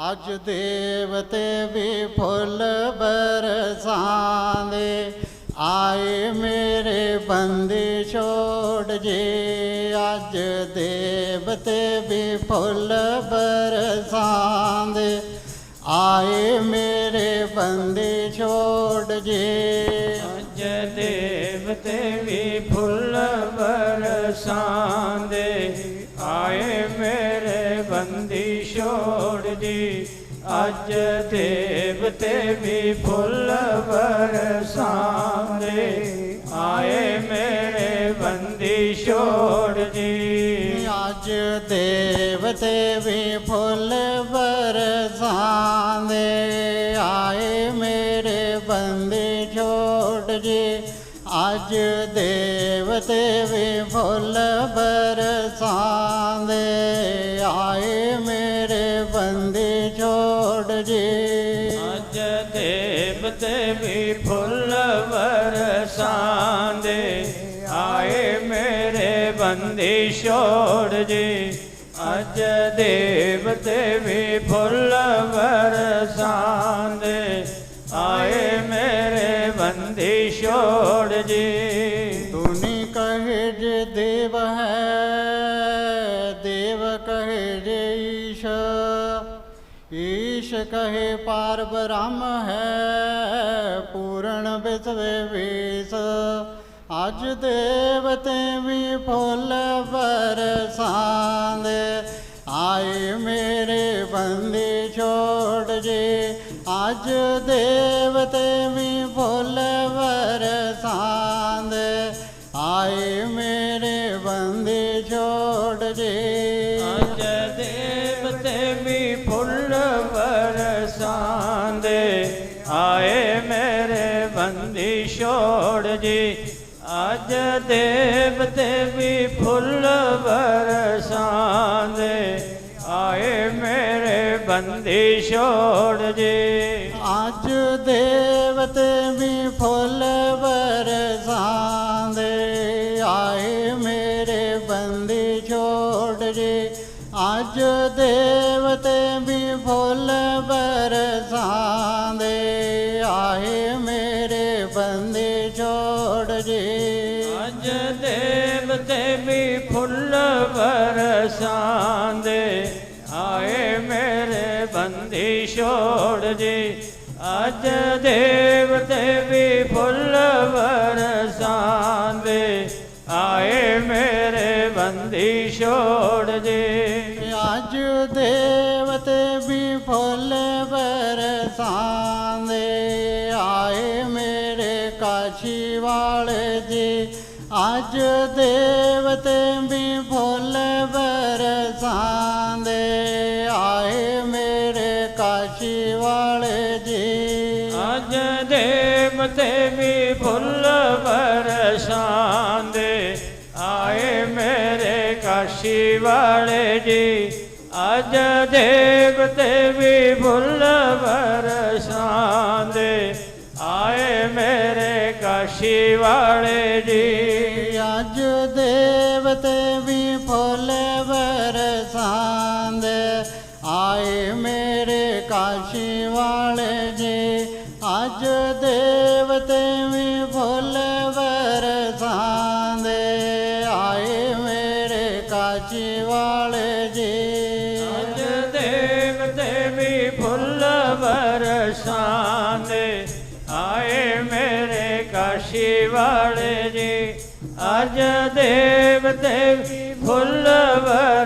ਅੱਜ ਦੇਵਤੇ ਵੀ ਫੁੱਲ ਬਰਸਾਂਦੇ, ਆਏ ਮੇਰੇ ਬੰਦੇ ਛੋੜ ਜੇ। ਅੱਜ ਦੇਵਤੇ ਵੀ ਫੁੱਲ ਬਰਸਾਉਂਦੇ ਆਏ ਮੇਰੇ ਬੰਦੇ ਛੋੜ ਜੇ। ਅੱਜ ਦੇਵਤੇ ਵੀ ਫੁੱਲ ਬਰਸਾਂਦੇ ਆਏ ਮੇਰੇ ਬੰਦੀ ਛੋੜ ਜੀ। ਅੱਜ ਦੇਵਤੇ ਵੀ ਫੁੱਲ ਬਰਸਾਉਂਦੇ ਆਏ ਮੇਰੇ ਬੰਦੇ ਛੋੜ ਜੀ। ਅੱਜ ਦੇਵਤੇ ਵੀ ਫੁੱਲ ਬਰਸਾਉਂਦੇ ਵੀ ਫੁੱਲ ਬਰਸਾਂਦੇ ਆਏ ਮੇਰੇ ਬੰਦੀ ਛੋੜ ਜੀ ਅੱਜ ਦੇਵਤੇ ਵੀ ਫੁੱਲ ਬਰਸਾਂਦੇ ਆਏ ਮੇਰੇ ਬੰਦੀ ਛੋੜ ਜੀ ਤੂਨੀ ਕਹੇ ਜੇ ਦੇਵ ਹੈ ਦੇਵ ਕਹੇ ਜੇ ਈਸ਼ ਈਸ਼ ਕਹੇ ਪਾਰ ਬ੍ਰਹਮ ਹੈ, ਪੂਰਨ ਵਿਸਵੇ ਵੀਸ ਅੱਜ ਦੇਵਤੇ ਵੀ ਫੁੱਲ ਬਰਸਾਂਦੇ, ਆਏ ਮੇਰੇ ਬੰਦੀ ਛੋੜ ਜੇ। ਅੱਜ ਦੇਵਤੇ ਵੀ ਜੀ। ਅੱਜ ਦੇਵਤੇ ਵੀ ਫੁੱਲ ਬਰਸਾਂਦੇ ਆਏ ਮੇਰੇ ਬੰਦੀ ਛੋੜ ਜੀ। ਅੱਜ ਦੇਵਤੇ ਵੀ ਫੁੱਲ ਬਰਸਾਂਦੇ ਆਏ ਮੇਰੇ ਬੰਦੀ ਛੋੜ ਜੇ। ਅੱਜ ਦੇਵਤੇ ਵੀ ਫੁੱਲ ਬਰਸਾਂਦੇ ਬਰਸਾਂਦੇ ਆਏ ਮੇਰੇ ਬੰਦੀ ਛੋੜ ਜੀ। ਅੱਜ ਦੇਵਤੇ ਵੀ ਫੁੱਲ ਬਰਸਾਂਦੇ ਆਏ ਮੇਰੇ ਬੰਦੀ ਛੋੜ ਜੀ। ਅੱਜ ਦੇਵਤੇ ਵੀ ਫੁੱਲ ਬਰਸਾਂਦੇ ਆਏ ਮੇਰੇ ਕਾਸ਼ੀ ਵਾਲੇ ਜੀ। ਅੱਜ ਦੇਵਤੇ ਵੀ ਬਰਸਾਂਦੇ ਆਏ ਮੇਰੇ ਕਾਸ਼ੀ ਵਾਲੇ ਜੀ। ਅੱਜ ਦੇਵਤੇ ਵੀ ਫੁੱਲ ਬਰਸਾਂਦੇ ਆਏ ਮੇਰੇ ਕਾਸ਼ੀ ਵਾਲੇ ਜੀ। ਅੱਜ ਦੇਵਤੇ ਵੀ ਭੁੱਲ ਬਰਸਾਂਦੇ ਆਏ ਮੇਰੇ ਕਾਸ਼ੀ ਵਾਲੇ ਜੀ। ਬਰਸਾਂਦੇ ਆਏ ਮੇਰੇ ਕਾਸ਼ੀ ਵਾਲੇ ਜੀ। ਅੱਜ ਦੇਵਤੇ ਵੀ ਫੁੱਲ ਬਰਸਾਂਦੇ ਆਏ ਮੇਰੇ ਕਾਸ਼ੀ ਵਾਲੇ ਜੀ। ਅੱਜ ਦੇਵ ਦੇਵੀ ਫੁੱਲ ਬਰਸਾਂਦੇ